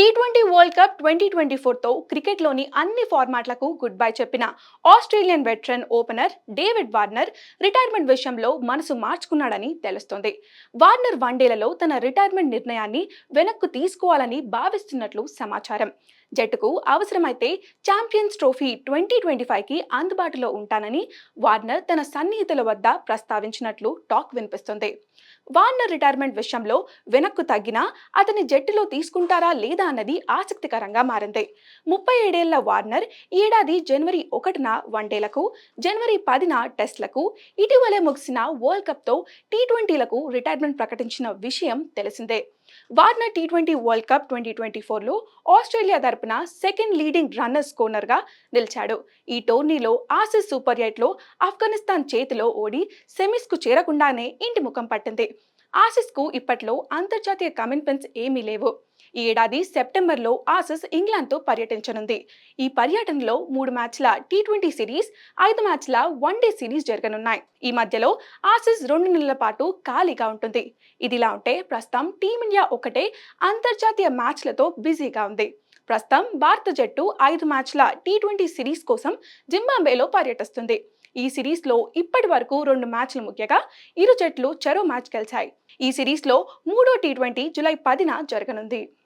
T twenty world cup twenty twenty ఫోర్తో క్రికెట్లోని అన్ని ఫార్మాట్లకు గుడ్ బై చెప్పిన Australian veteran opener David Warner retirement విషయంలో మనసు మార్చుకున్నాడని తెలుస్తోంది. వార్నర్ వన్డేలలో తన రిటైర్మెంట్ నిర్ణయాన్ని వెనక్కు తీసుకోవాలని భావిస్తున్నట్లు సమాచారం. జట్టుకు అవసరమైతే ఛాంపియన్స్ ట్రోఫీ ట్వంటీ ట్వంటీ ఫైవ్కి అందుబాటులో ఉంటానని వార్నర్ తన సన్నిహితుల వద్ద ప్రస్తావించినట్లు టాక్ వినిపిస్తుంది. వార్నర్ రిటైర్మెంట్ విషయంలో వెనక్కు తగ్గినా అతని జట్టులో తీసుకుంటారా లేదా అన్నది ఆసక్తికరంగా మారింది. ముప్పై ఏడేళ్ళ వార్నర్ ఈ ఏడాది జనవరి ఒకటిన వన్డేలకు జనవరి పదిన టెస్ట్లకు ఇటీవలే ముగిసిన వరల్డ్ కప్తో టీ ట్వంటీలకు రిటైర్మెంట్ ప్రకటించిన విషయం తెలిసిందే. Warner T twenty world cup twenty twenty ఫోర్లో ఆస్ట్రేలియా తరపున సెకండ్ లీడింగ్ రన్నర్స్ కోనర్గా నిలిచాడు. ఈ టోర్నీలో ఆసిస్ సూపర్ ఎయిట్లో ఆఫ్ఘనిస్తాన్ చేతిలో ఓడి సెమీస్కు చేరకుండానే ఇంటి ముఖం పట్టింది. ఆసిస్కు ఇప్పట్లో అంతర్జాతీయ కమిట్మెంట్స్ ఏమీ లేవు. ఈ ఏడాది సెప్టెంబర్లో ఆసిస్ ఇంగ్లాండ్తో పర్యటించనుంది. ఈ పర్యటనలో మూడు మ్యాచ్ల టీ ట్వంటీ సిరీస్ ఐదు మ్యాచ్ల వన్డే సిరీస్ జరగనున్నాయి. ఈ మధ్యలో ఆసిస్ రెండు నెలల పాటు ఖాళీగా ఉంటుంది. ఇదిలా ఉంటే ప్రస్తుతం టీమిండియా ఒకటే అంతర్జాతీయ మ్యాచ్లతో బిజీగా ఉంది. ప్రస్తుతం భారత జట్టు ఐదు మ్యాచ్ల టీ ట్వంటీ సిరీస్ కోసం జింబాబేలో పర్యటిస్తుంది. ఈ సిరీస్లో ఇప్పటి వరకు రెండు మ్యాచ్లు ముఖ్యగా ఇరు జట్లు చెరో మ్యాచ్ గెలిచాయి. ఈ సిరీస్లో మూడో టీ ట్వంటీ జులై పదిన జరగనుంది.